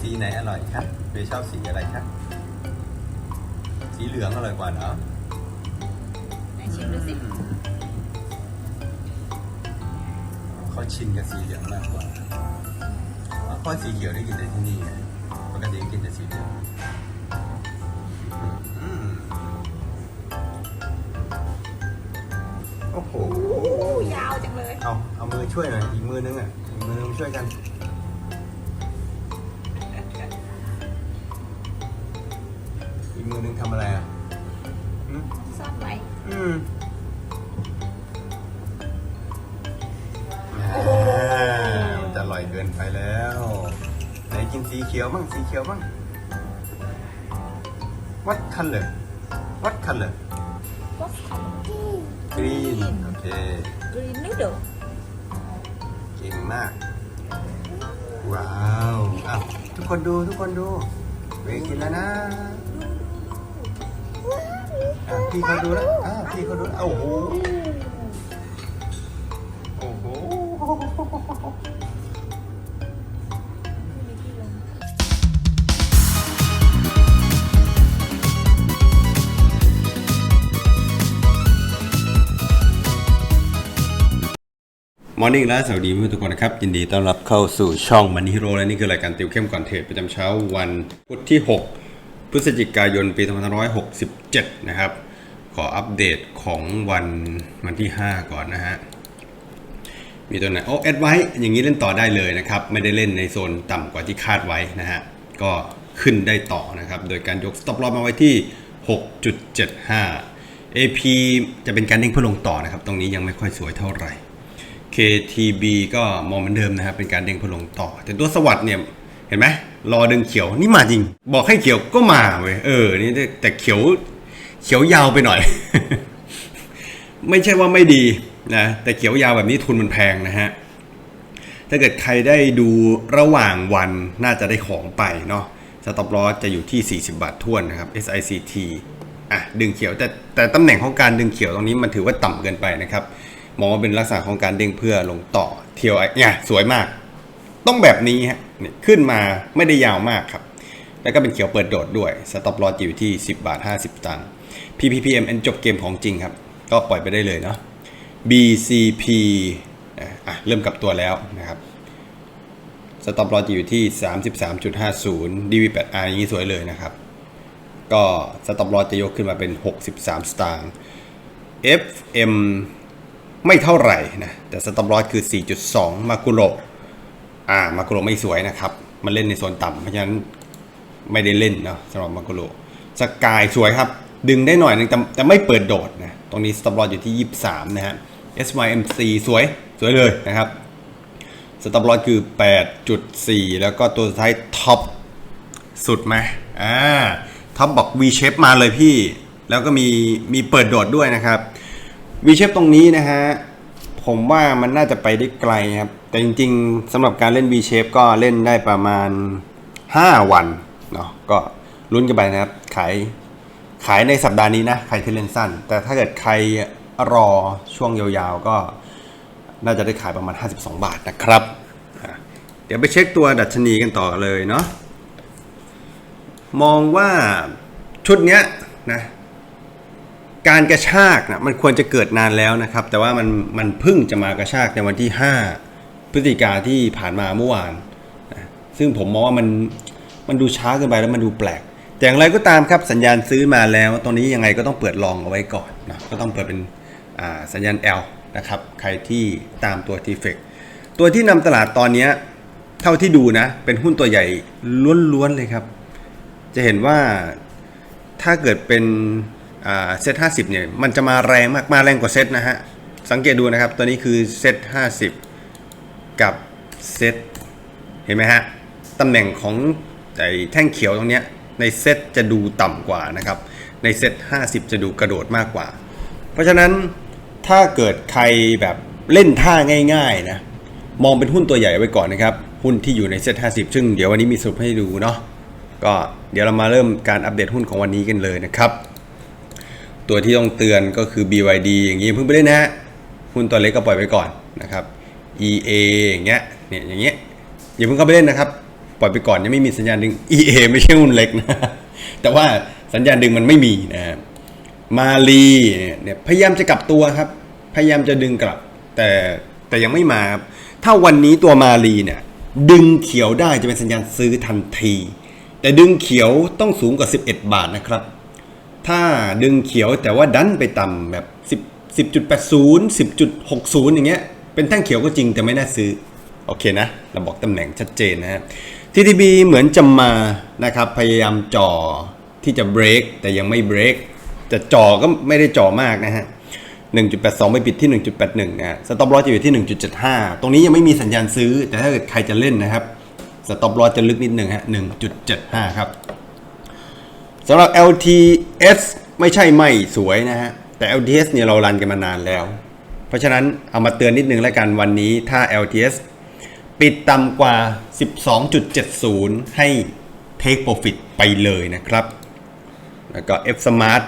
สีไหนอร่อยครับเบย์ชอบสีอะไรครับสีเหลืองอร่อยกว่าเนาะไหนชิมดูสิเขาชินกับสีเหลืองมากกว่าเพราะสีเขียวได้กินแต่ที่นี่ไงปกติกินแต่สีเหลืองอืมโอ้โหโอ้ยาวจังเลย เอา เอามือช่วยหน่อย อีกมือนึงอะ อีกมือนึงช่วยกัน อีกมือนึงทำอะไรอะอืมซ่อนไว้อืมโอ้โหมันจะอร่อยเกินไปแล้วไหนกินสีเขียวบ้างสีเขียวบ้าง What color What color What's color Green โอเค green noodle เก่งมาก ว้าว อ้าว ทุกคนดู ทุกคนดู เวกินแล้วนะ อะพี่เขาดูแล้วอะพี่เขาดูโอ้โหโอ้โหมอร์นิ่งและสวัสดีเพื่อนทุกคนนะครับยินดีต้อนรับเข้าสู่ช่องมันฮิโร่และนี่คือรายการติวเข้มก่อนเทรดประจำเช้าวันพุธที่ 6 พฤศจิกายนปี2567 นะครับ ขออัปเดตของวันวันที่ 5 ก่อนนะฮะ มีตัวไหนโอ้แอดไว้อย่างนี้เล่นต่อได้เลยนะครับ ไม่ได้เล่นในโซนต่ำกว่าที่คาดไว้นะฮะ ก็ขึ้นได้ต่อนะครับ โดยการยก stop loss มาไว้ที่ 6.75 AP จะเป็นการเด้งเพื่อลงต่อนะครับ ตรงนี้ยังไม่ค่อยสวยเท่าไหร่ KTB ก็มองเหมือนเดิมนะครับ เป็นการเด้งพลงต่อ แต่ตัวสวัสด์เนี่ย เห็นไหม รอดึงเขียวนี่มาจริง บอกให้เขียวก็มาเว้ยเออนี่แต่แต่เขียวเขียวยาวไปหน่อย ไม่ใช่ว่าไม่ดีนะแต่เขียวยาวแบบนี้ทุนมันแพงนะฮะถ้าเกิดใครได้ดูระหว่างวันน่าจะได้ของไปเนาะสต็อปลอสจะอยู่ที่ 40 บาททวนนะครับ SICT อะดึงเขียวแต่แต่ตำแหน่งของการดึงเขียวตรงนี้มันถือว่าต่ำเกินไปนะครับมองว่าเป็นลักษณะของการเด้งเพื่อลงต่อเทียวเนี่ยสวยมาก ต้องแบบนี้ฮะเนี่ยขึ้นมาไม่ได้ยาวมากครับ แล้วก็เป็นเขียวเปิดโดดด้วยสต็อปลอสอยู่ที่ 10 บาท 50 ตังค์ PPPM จบเกมของจริงครับ ก็ปล่อยไปได้เลยเนาะ BCP อะเริ่มกลับตัวแล้วนะครับสต็อปลอสอยู่ที่ 33.50 DV8R อย่างนี้สวยเลยนะครับ ก็สต็อปลอจะยกขึ้นมาเป็น 63 สตางค์ FM ไม่เท่าไหร่นะ แต่สต็อปลอคือ 4.2 มากุโร อ่ามากุโรไม่สวยนะครับ มันเล่นในโซนต่ำเพราะฉะนั้นไม่ได้เล่นเนาะสำหรับมากุโรสกายสวยครับ ดึงได้หน่อยนึงแต่แต่ไม่เปิดโดดนะตรงนี้สต็อปลอสอยู่ที่ 23 นะฮะ SYMC สวยสวยเลยนะครับสต็อปลอสคือ 8.4 แล้วก็ตัวสุดท้ายท็อปสุดไหมอ่าท็อปบอก V shape มาเลยพี่ แล้วก็มีมีเปิดโดดด้วยนะครับ V shape ตรงนี้นะฮะ ผมว่ามันน่าจะไปได้ไกลครับ แต่จริงๆสำหรับการเล่น V shape ก็เล่นได้ประมาณ 5 วันเนาะก็ลุ้นกันไปนะครับ ขายขายในสัปดาห์นี้นะ ใครที่เล่นสั้น แต่ถ้าเกิดใครรอช่วงยาวๆ ก็น่าจะได้ขายประมาณ 52 บาทนะครับ เดี๋ยวไปเช็คตัวดัชนีกันต่อเลยเนาะมองว่าชุดเนี้ยนะ การกระชากนะมันควรจะเกิดนานแล้วนะครับ แต่ว่ามันมันพิ่งจะมากระชากในวันที่ 5 พฤศจิกาที่ผ่านมาเมื่อวานนะซึ่งผมมองว่ามันมันดูช้าเกินไปแล้วมันดูแปลก แต่อย่างไรก็ตามครับสัญญาณซื้อมาแล้วตรงนี้ยังไงก็ต้องเปิดลองเอาไว้ก่อนนะก็ต้องเปิดเป็นสัญญาณ L นะครับใครที่ตามตัว t f e c ตัวที่นำตลาดตอนนี้เท่าที่ดูนะ เป็นหุ้นตัวใหญ่ล้วนๆเลยครับ จะเห็นว่าถ้าเกิดเป็น เซตห้าสิบเนี่ยมันจะมาแรงมากมาแรงกว่าเซตนะฮะ สังเกตดูนะครับ ตัวนี้คือเซตห้าสิบกับเซตเห็นไหมฮะ ตำแหน่งของไอ้แท่งเขียวตรงเนี้ยในเซตจะดูต่ำกว่านะครับ ในเซต50จะดูกระโดดมากกว่า เพราะฉะนั้นถ้าเกิดใครแบบเล่นท่าง่ายๆนะมองเป็นหุ้นตัวใหญ่ไว้ก่อนนะครับ หุ้นที่อยู่ในเซ็ต50ซึ่งเดี๋ยววันนี้มีสรุปให้ดูเนาะก็เดี๋ยวเรามาเริ่มการอัปเดตหุ้นของวันนี้กันเลยนะครับ ตัวที่ต้องเตือนก็คือ BYD อย่างนี้เพิ่งไปเล่นนะฮะหุ้นตัวเล็กก็ปล่อยไปก่อนนะครับ EA อย่างเงี้ยเนี่ยอย่างเงี้ยอย่าเพิ่งเข้าไปเล่นนะครับ ปล่อยไปก่อนยังไม่มีสัญญาณดึง EA ไม่ใช่หุ้นเล็กนะแต่ว่าสัญญาณดึงมันไม่มีนะครับมาลีเนี่ยพยายามจะกลับตัวครับ พยายามจะดึงกลับ แต่แต่ยังไม่มาครับถ้าวันนี้ตัวมาลีเนี่ยดึงเขียวได้จะเป็นสัญญาณซื้อทันที แต่ดึงเขียวต้องสูงกว่า 11 บาทนะครับ ถ้าดึงเขียวแต่ว่าดันไปต่ำแบบ10 10.80 10.60 อย่างเงี้ย เป็นแท่งเขียวก็จริงแต่ไม่น่าซื้อ โอเคนะ เราบอกตำแหน่งชัดเจนนะฮะ TTB เหมือนจะมานะครับ พยายามจ่อที่จะเบรกแต่ยังไม่เบรกจะจ่อก็ไม่ได้จ่อมากนะฮะ 1.82 ไปปิดที่ 1.81นะฮะสต็อปลอสจะอยู่ที่ 1.75 ตรงนี้ยังไม่มีสัญญาณซื้อ แต่ถ้าเกิดใครจะเล่นนะครับ สต็อปลอสจะลึกนิดหนึ่งฮะ 1.75 ครับ สำหรับ LTS ไม่ใช่ไม่สวยนะฮะ แต่ LTS เนี่ยเรารันกันมานานแล้ว เพราะฉะนั้นเอามาเตือนนิดนึงแล้วกันวันนี้ถ้า LTS ปิดต่ำกว่า 12.70 ให้ take profit ไปเลยนะครับ แล้วก็ F Smart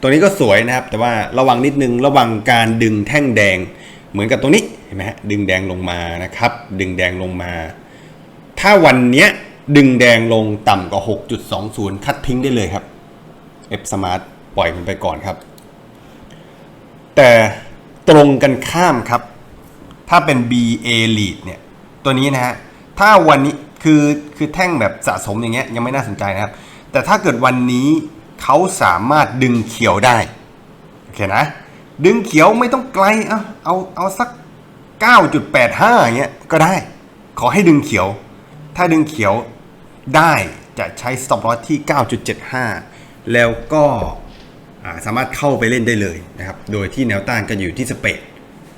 ตัวนี้ก็สวยนะครับ แต่ว่าระวังนิดนึงระวังการดึงแท่งแดงเหมือนกับตรงนี้เห็นไหมฮะดึงแดงลงมานะครับ ดึงแดงลงมา ถ้าวันเนี้ย ดึงแดงลงต่ำกว่า 6.20 คัดทิ้งได้เลยครับ F Smart ปล่อยมันไปก่อนครับ แต่ตรงกันข้ามครับ ถ้าเป็น BA Lead เนี่ย ตัวนี้นะฮะ ถ้าวันนี้คือคือแท่งแบบสะสมอย่างเงี้ยยังไม่น่าสนใจนะครับ แต่ถ้าเกิดวันนี้เขาสามารถดึงเขียวได้ โอเคนะ ดึงเขียวไม่ต้องไกล เอาเอาเอาสัก 9.85เงี้ยก็ได้ ขอให้ดึงเขียว ถ้าดึงเขียว ได้จะใช้ stop loss ที่ 9.75 แล้วก็สามารถเข้าไปเล่นได้เลยนะครับ โดยที่แนวต้านก็อยู่ที่สเปด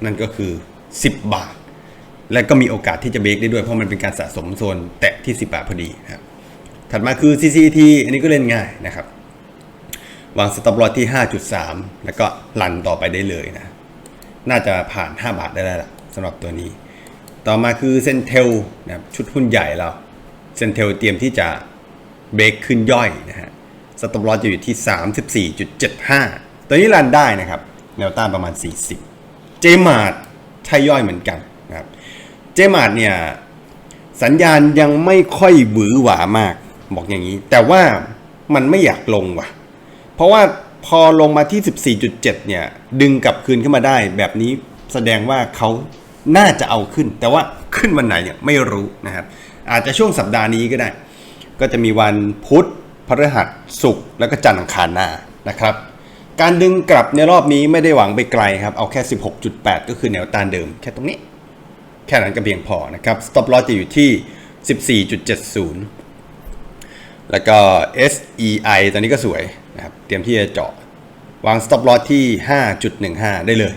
นั่นก็คือ 10 บาท และก็มีโอกาสที่จะเบรกได้ด้วยเพราะมันเป็นการสะสมโซนแตะที่ 10 บาทพอดีครับถัดมาคือ CCT อันนี้ก็เล่นง่ายนะครับ วาง stop loss ที่ 5.3 แล้วก็รันต่อไปได้เลยนะ น่าจะผ่าน 5 บาทได้แล้วล่ะสำหรับตัวนี้ ต่อมาคือเซนเทลนะครับชุดหุ้นใหญ่เรา เซนเทลเตรียมที่จะเบรกขึ้นย่อยนะฮะสต็อปลอสจะอยู่ที่ 34.75 ตัวนี้รันได้นะครับ แนวต้านประมาณ 40 เจมาร์ใช่ย่อยเหมือนกันนะครับ เจมาร์เนี่ย สัญญาณยังไม่ค่อยหวือหวามาก บอกอย่างนี้ แต่ว่ามันไม่อยากลงว่ะ เพราะว่าพอลงมาที่ 14.7 เนี่ย ดึงกลับคืนขึ้นมาได้ แบบนี้แสดงว่าเขา น่าจะเอาขึ้น แต่ว่าขึ้นวันไหนเนี่ยไม่รู้นะครับ อาจจะช่วงสัปดาห์นี้ก็ได้ ก็จะมีวันพุธพฤหัสศุกร์แล้วก็จันทร์อังคารหน้านะครับ การดึงกลับในรอบนี้ไม่ได้หวังไปไกลครับ เอาแค่ 16.8 ก็คือแนวต้านเดิม แค่ตรงนี้ แค่นั้นก็เพียงพอนะครับ stop loss จะอยู่ที่ 14.70 แล้วก็ SEI ตอนนี้ก็สวยนะครับ เตรียมที่จะเจาะวาง stop loss ที่ 5.15 ได้เลย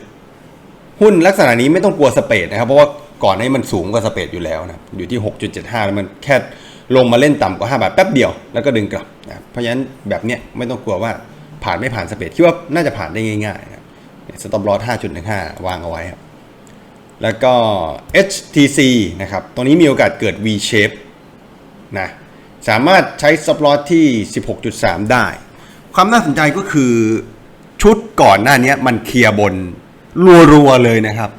หุ้นลักษณะนี้ไม่ต้องกลัวสเปดนะครับ เพราะว่าก่อนให้มันสูงกว่าสเปดอยู่แล้วนะอยู่ที่ 6.75 แล้วมันแค่ลงมาเล่นต่ำกว่า 5 บาทแป๊บเดียวแล้วก็ดึงกลับนะเพราะฉะนั้นแบบเนี้ยไม่ต้องกลัวว่าผ่านไม่ผ่านสเปดคิดว่าน่าจะผ่านได้ง่ายๆนะครับ stop loss 5.15 วางเอาไว้ครับแล้วก็ HTC นะครับตรงนี้มีโอกาสเกิด V shape นะสามารถใช้ stop loss ที่ 16.3 ได้ ความน่าสนใจก็คือชุดก่อนหน้านี้มันเคลียร์บน รัวๆเลยนะครับ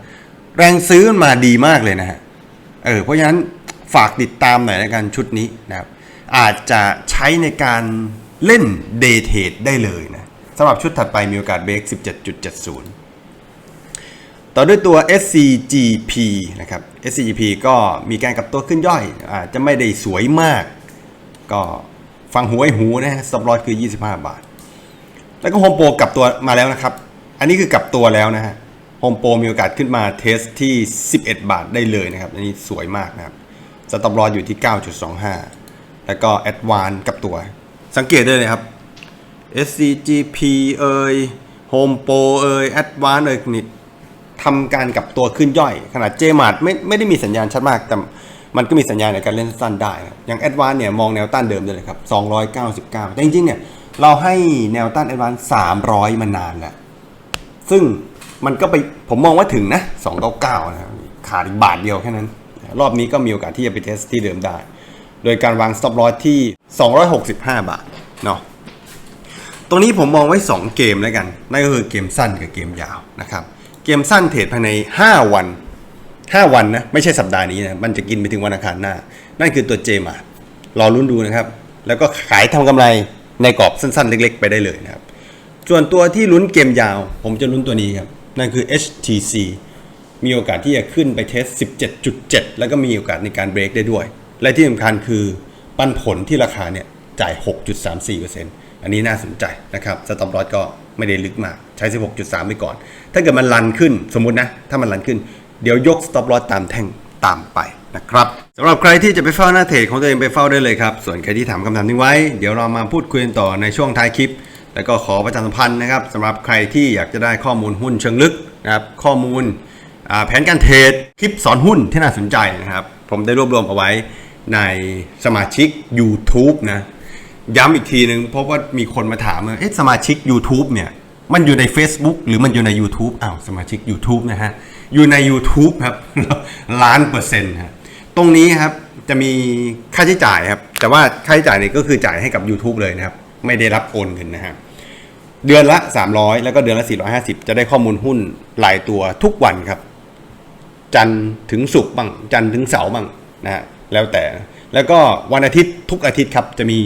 แรงซื้อมาดีมากเลยนะฮะเออเพราะฉะนั้นฝากติดตามหน่อยในการชุดนี้นะครับ อาจจะใช้ในการเล่น day trade ได้เลยนะสำหรับชุดถัดไปมีโอกาสเบรก17.70 ต่อด้วยตัว SCGP นะครับ SCGP ก็มีการกลับตัวขึ้นย่อย อาจจะไม่ได้สวยมาก ก็ฟังหูไอ้หูนะฮะสต็อปลอสคือ 25 บาท แล้วก็โฮมโปรกลับตัวมาแล้วนะครับ อันนี้คือกลับตัวแล้วนะฮะโฮมโปรมีโอกาสขึ้นมาเทสที่ 11 บาทได้เลยนะครับ อันนี้สวยมากนะครับสต็อปลอสอยู่ที่ 9.25 แล้วก็แอดวานกลับตัว สังเกตได้เลยครับ SCGP เอ่ย Home Pro เอ่ย Advance เอ่ยนี่ทำการกลับตัวขึ้นย่อย ขนาด j m a r t ไม่ไม่ได้มีสัญญาณชัดมาก แต่มันก็มีสัญญาณในการเล่นสั้นได้นะอย่าง Advance เนี่ยมองแนวต้านเดิมได้เลยครับ 299 แต่จริงๆเนี่ยเราให้แนวต้าน Advance 300 มานานแล้ว ซึ่งมันก็ไปผมมองว่าถึงนะ 299 นะครับขาดอีกบาทเดียวแค่นั้น รอบนี้ก็มีโอกาสที่จะไปเทสที่เดิมได้ โดยการวาง stop loss ที่ 265 บาทเนาะตรงนี้ผมมองไว้ 2 เกมแล้วกัน นั่นก็คือเกมสั้นกับเกมยาวนะครับเกมสั้นเทรดภายใน 5 วัน 5 วันนะไม่ใช่สัปดาห์นี้นะมันจะกินไปถึงวันอังคารหน้า นั่นคือตัวเจมารอรุ่นดูนะครับ แล้วก็ขายทำกำไรในกรอบสั้นๆ เล็ก ๆ ไปได้เลยนะครับ ส่วนตัวที่ลุ้นเกมยาว ผมจะลุ้นตัวนี้ครับ นั่นคือ HTC มีโอกาสที่จะขึ้นไปเทส 17.7 แล้วก็มีโอกาสในการเบรกได้ด้วย และที่สำคัญคือปันผลที่ราคาเนี่ยจ่าย 6.34%อันนี้น่าสนใจนะครับสต็อปลอสก็ไม่ได้ลึกมาก ใช้ 16.3 ไปก่อน ถ้าเกิดมันรันขึ้นสมมุตินะ ถ้ามันรันขึ้น เดี๋ยวยกสต็อปลอสตามแท่งตามไปนะครับสำหรับใครที่จะไปเฝ้าหน้าเทรดของตัวเองไปเฝ้าได้เลยครับ ส่วนใครที่ถามคำถามนี้ไว้ เดี๋ยวเรามาพูดคุยกันต่อในช่วงท้ายคลิป แล้วก็ขอประชาสัมพันธ์นะครับสำหรับใครที่อยากจะได้ข้อมูลหุ้นเชิงลึกนะครับข้อมูลแผนการเทรดคลิปสอนหุ้นที่น่าสนใจนะครับ ผมได้รวบรวมเอาไว้ในสมาชิก YouTube นะย้ำอีกทีหนึ่งเพราะว่ามีคนมาถามว่าเอ๊ะสมาชิก YouTube เนี่ยมันอยู่ใน Facebook หรือมันอยู่ใน YouTube อ้าวสมาชิก YouTube นะฮะ อยู่ใน YouTube ครับล้านเปอร์เซ็นต์ครับตรงนี้ครับจะมีค่าใช้จ่ายครับ แต่ว่าค่าใช้จ่ายเนี่ยก็คือจ่ายให้กับ YouTube เลยนะครับ ไม่ได้รับโอนเงินนะครับเดือนละ 300 แล้วก็เดือนละ 450 จะได้ข้อมูลหุ้นหลายตัวทุกวันครับ จันถึงศุกร์บ้าง จันถึงเสาร์บ้างนะฮะแล้วแต่แล้วก็วันอาทิตย์ทุกอาทิตย์ครับ จะมี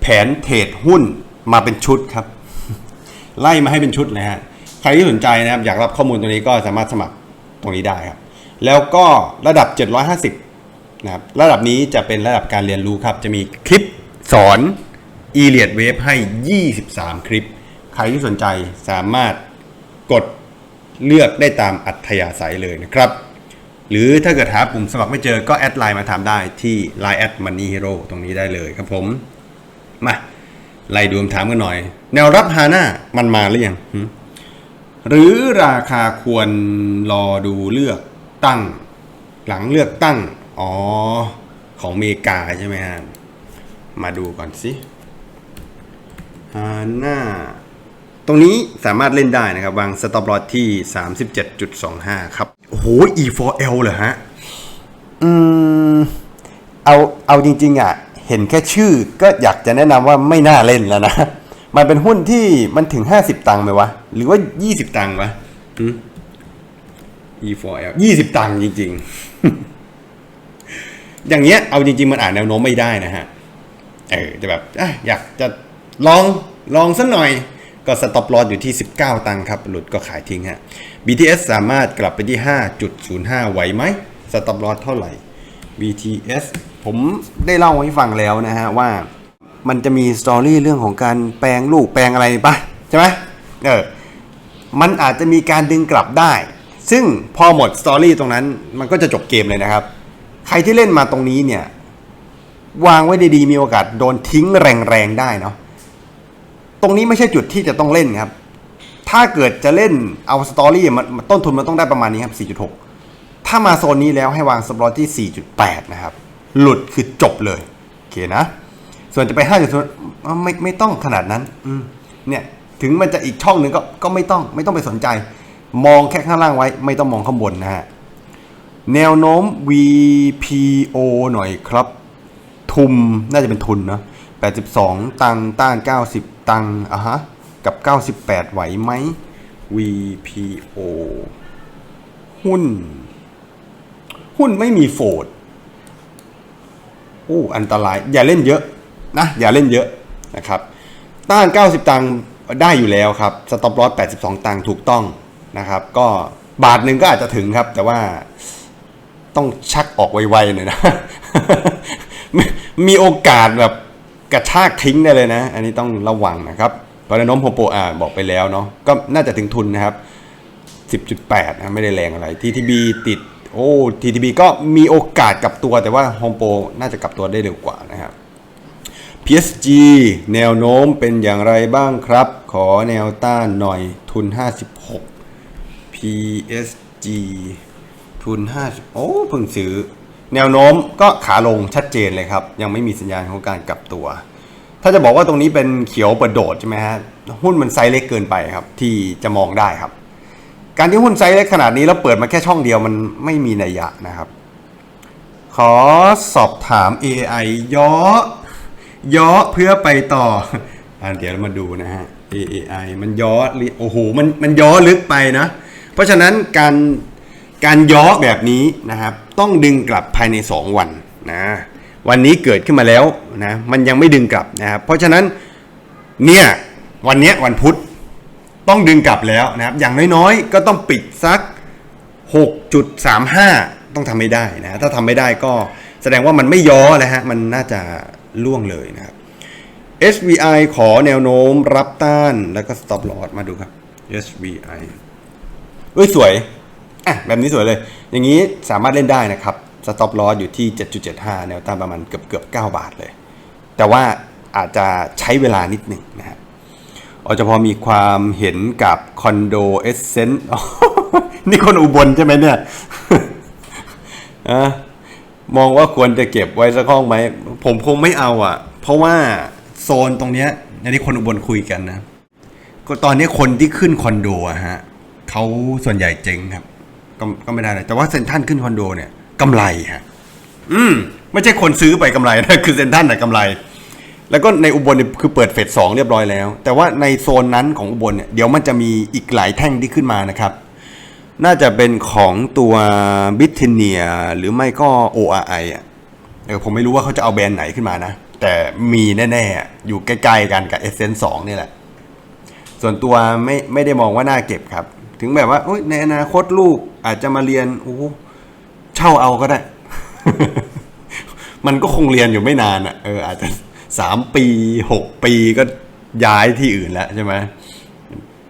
แผนเทรดหุ้นมาเป็นชุดครับ ไล่มาให้เป็นชุดเลยฮะใครที่สนใจนะครับ อยากรับข้อมูลตรงนี้ก็สามารถสมัครตรงนี้ได้ครับ แล้วก็ระดับ 750นะครับระดับนี้จะเป็นระดับการเรียนรู้ครับ จะมีคลิปสอน e l i o t Wave ให้ 23 คลิป ใครที่สนใจสามารถกดเลือกได้ตามอัธยาศัยเลยนะครับ หรือถ้าเกิดหาปุ่มสมัครไม่เจอก็แอดไลน์มาถามได้ที่ Line แอด Money Hero ตรงนี้ได้เลยครับผม มาไล่ดูคำถามกันหน่อย แนวรับฮาน่ามันมาหรือยังหึหรือราคาควรรอดูเลือกตั้ง หลังเลือกตั้ง อ๋อ ของอเมริกาใช่ไหมฮะ มาดูก่อนสิ ฮาน่าตรงนี้สามารถเล่นได้นะครับวางสต็อปลอสที่ 37.25 ครับ โอ้โห E4L เหรอฮะ อืม เอาเอาจริง ๆอะ เห็นแค่ชื่อก็อยากจะแนะนำว่าไม่น่าเล่นแล้วนะ มันเป็นหุ้นที่มันถึง 50 ตังค์ไหมวะ หรือว่า 20 ตังค์วะหืม E4L 20 ตังค์จริง ๆ อย่างเงี้ยเอาจริง ๆ มันอ่านแนวโน้มไม่ได้นะฮะ เออจะแบบอะอยากจะ ลองลองสักหน่อยก็สต็อปลอสอยู่ที่ 19 ตังค์ครับ หลุดก็ขายทิ้งฮะ BTS สามารถกลับไปที่ 5.05 ไหวไหมสต็อปลอสเท่าไหร่ BTS ผมได้เล่าให้ฟังแล้วนะฮะว่ามันจะมีสตอรี่เรื่องของการแปลงลูกแปลงอะไรปะใช่ไหมเออ มันอาจจะมีการดึงกลับได้ ซึ่งพอหมดสตอรี่ตรงนั้น มันก็จะจบเกมเลยนะครับ ใครที่เล่นมาตรงนี้เนี่ย วางไว้ดีๆมีโอกาสโดนทิ้งแรงๆได้เนาะ ตรงนี้ไม่ใช่จุดที่จะต้องเล่นครับ ถ้าเกิดจะเล่นเอาสตอรี่มันต้นทุนมันต้องได้ประมาณนี้ครับ 4.6 ถ้ามาโซนนี้แล้วให้วางสปอร์ที่ 4.8 นะครับ หลุดคือจบเลย โอเคนะ ส่วนจะไป 5.0ไม่ไม่ต้องขนาดนั้นเนี่ยถึงมันจะอีกช่องหนึ่งก็ก็ไม่ต้องไม่ต้องไปสนใจ มองแค่ข้างล่างไว้ ไม่ต้องมองข้างบนนะฮะแนวโน้ม VPO หน่อยครับ ทุมน่าจะเป็นทุนเนาะ82 ตังต้าน 90 ตังอะฮะ กับ 98 ไหวไหม VPO หุ้น หุ้นไม่มีโฟดโอ้อันตราย อย่าเล่นเยอะนะ อย่าเล่นเยอะนะครับ ต้าน 90 ตังได้อยู่แล้วครับ สต็อปลอส82 ตังถูกต้องนะครับ ก็บาทหนึ่งก็อาจจะถึงครับ แต่ว่าต้องชักออกไวๆหน่อยนะมมีโอกาสแบบ กระชากทิ้งได้เลยนะ อันนี้ต้องระวังนะครับตอนนี้น้มโฮโปอ่าบอกไปแล้วเนาะก็น่าจะถึงทุนนะครับ 10.8นะไม่ได้แรงอะไร TTB ติดโอ้ TTB ก็มีโอกาสกลับตัวแต่ว่าโฮมโปน่าจะกลับตัวได้เร็วกว่านะครับ PSG แนวโน้มเป็นอย่างไรบ้างครับ ขอแนวต้านหน่อยทุน 56 PSG ทุน 50 โอ้เพิ่งซื้อ แนวโน้มก็ขาลงชัดเจนเลยครับ ยังไม่มีสัญญาณของการกลับตัว ถ้าจะบอกว่าตรงนี้เป็นเขียวประโดดใช่ไหมฮะหุ้นมันไซส์เล็กเกินไปครับ ที่จะมองได้ครับ การที่หุ้นไซส์เล็กขนาดนี้แล้วเปิดมาแค่ช่องเดียวมันไม่มีนัยยะนะครับ ขอสอบถาม AI ย่อย่อเพื่อไปต่ออะเดี๋ยวเรามาดูนะฮะ AI มันย่อโอ้โหมันมันย่อลึกไปนะ เพราะฉะนั้นการ การย้อแบบนี้นะครับต้องดึงกลับภายใน 2 วันนะวันนี้เกิดขึ้นมาแล้วนะมันยังไม่ดึงกลับนะครับเพราะฉะนั้นเนี่ยวันนี้วันพุธต้องดึงกลับแล้วนะครับอย่างน้อยๆ ก็ต้องปิดสัก 6.35 ต้องทำไม่ได้นะถ้าทำไม่ได้ก็แสดงว่ามันไม่ย้อแล้วฮะมันน่าจะล่วงเลยนะครับ SVI ขอแนวโน้มรับต้านแล้วก็ stop loss มาดูครับ SVI เอ้ยสวย อะแบบนี้สวยเลย อย่างนี้สามารถเล่นได้นะครับ stop loss อยู่ที่ 7.75 แนวต้านประมาณเกือบเกือบ9บาทเลย แต่ว่าอาจจะใช้เวลานิดหนึ่งนะครับอจะพอมีความเห็นกับคอนโดเอสเซนต์นี่คนอุบลใช่ไหมเนี่ยอะมองว่าควรจะเก็บไว้สักห้องไหม ผมคงไม่เอาอะ เพราะว่าโซนตรงเนี้ยอันนี้คนอุบลคุยกันนะ ก็ตอนนี้คนที่ขึ้นคอนโดอะฮะเขาส่วนใหญ่เจ๊งครับ ก็ก็ไม่ได้เลยแต่ว่าเซ็นทันขึ้นคอนโดเนี่ยกำไรฮะอืมไม่ใช่คนซื้อไปกำไรนะคือเซ็นทันน่ะกำไร แล้วก็ในอุบลเนี่ยคือเปิดเฟสสองเรียบร้อยแล้ว แต่ว่าในโซนนั้นของอุบลเนี่ยเดี๋ยวมันจะมีอีกหลายแท่งที่ขึ้นมานะครับ น่าจะเป็นของตัวบิทเนียหรือไม่ก็ ORI อะเออผมไม่รู้ว่าเขาจะเอาแบรนด์ไหนขึ้นมานะ แต่มีแน่ๆ อยู่ใกล้ๆกันกับ s อ n 2นี่แหละ ส่วนตัวไม่ไม่ได้มองว่าน่าเก็บครับ ถึงแบบว่าในอนาคตลูกอาจจะมาเรียนโอ้เช่าเอาก็ได้ มันก็คงเรียนอยู่ไม่นานอะเอออาจจะสามปีหกปีก็ย้ายที่อื่นแล้วใช่ไหม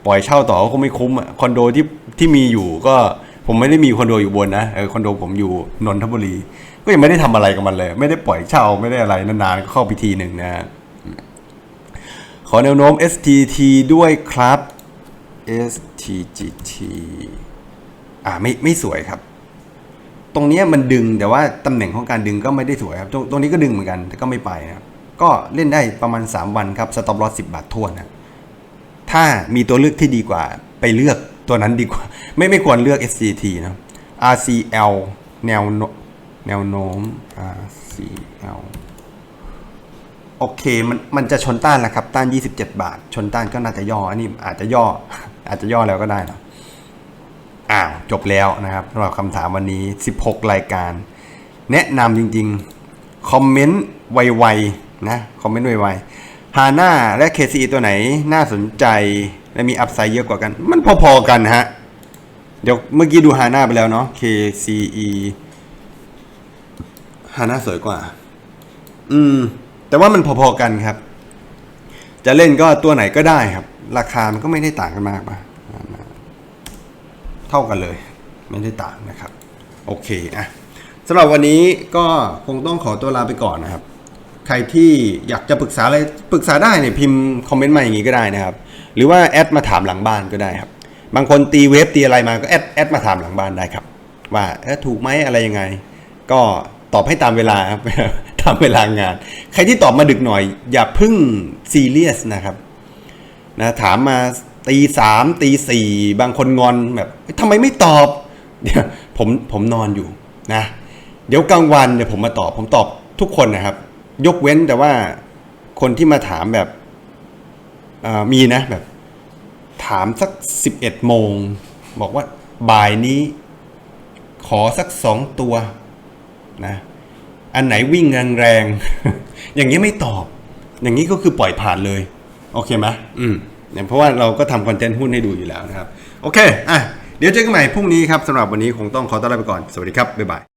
ปล่อยเช่าต่อก็คงไม่คุ้มอะคอนโดที่ที่มีอยู่ก็ผมไม่ได้มีคอนโดอยู่บนนะเออคอนโดผมอยู่นนทบุรี ก็ยังไม่ได้ทำอะไรกับมันเลย ไม่ได้ปล่อยเช่าไม่ได้อะไรนานๆก็เข้าพิธีหนึ่งนะขอแนวโน้ม STT ด้วยครับ STGT อ่าไม่ไม่สวยครับ ตรงนี้มันดึงแต่ว่าตำแหน่งของการดึงก็ไม่ได้สวยครับ ตรงตรงนี้ก็ดึงเหมือนกัน แต่ก็ไม่ไปนะครับก็เล่นได้ประมาณ 3 วันครับสต็อปลอส10บาททวนนะถ้ามีตัวเลือกที่ดีกว่าไปเลือกตัวนั้นดีกว่า ไม่ไม่ควรเลือก SCT นะ RCL แนวแนวโน้ม RCL โอเค มันมันจะชนต้านแล้วครับ ต้าน 27 บาท ชนต้านก็น่าจะย่อ อันนี้อาจจะย่อ อาจจะย่อแล้วก็ได้นะอ้าวจบแล้วนะครับสำหรับคำถามวันนี้ 16 รายการ แนะนำจริงๆ คอมเมนต์ไวๆนะคอมเมนต์ไวๆฮาน่าและ KCE ตัวไหนน่าสนใจและมีอัพไซด์เยอะกว่ากัน มันพอๆกันฮะเดี๋ยวเมื่อกี้ดูฮาน่าไปแล้วเนาะ KCE ฮาน่าสวยกว่า อืม แต่ว่ามันพอๆกันครับ จะเล่นก็ตัวไหนก็ได้ครับ ราคามันก็ไม่ได้ต่างกันมากปะเท่ากันเลย ไม่ได้ต่างนะครับ โอเคอะสำหรับวันนี้ก็คงต้องขอตัวลาไปก่อนนะครับ ใครที่อยากจะปรึกษาอะไรปรึกษาได้เนี่ยพิมพ์คอมเมนต์มาอย่างนี้ก็ได้นะครับ หรือว่าแอดมาถามหลังบ้านก็ได้ครับ บางคนตีเวฟตีอะไรมาก็แอดแอดมาถามหลังบ้านได้ครับ ว่าถูกไหมอะไรยังไง ก็ตอบให้ตามเวลาครับตามเวลางาน ใครที่ตอบมาดึกหน่อย อย่าพึ่งซีเรียสนะครับ นะถามมาตีสามตีสี่บางคนงอนแบบทำไมไม่ตอบเดี๋ยวผมผมนอนอยู่นะ เดี๋ยวกลางวันเดี๋ยวผมมาตอบ ผมตอบทุกคนนะครับ ยกเว้นแต่ว่าคนที่มาถามแบบมีนะแบบ ถามสักสิบเอ็ดโมง บอกว่าบ่ายนี้ ขอสักสองตัวนะอันไหนวิ่งแรงๆอย่างนี้ไม่ตอบ อย่างนี้ก็คือปล่อยผ่านเลย โอเคไหมอืมเนี่ยเพราะว่าเราก็ทำคอนเทนต์หุ้นให้ดูอยู่แล้วนะครับ โอเค อะ เดี๋ยวเจอกันใหม่พรุ่งนี้ครับสำหรับวันนี้คงต้องขอต้อนรับไปก่อน สวัสดีครับ บ๊ายบาย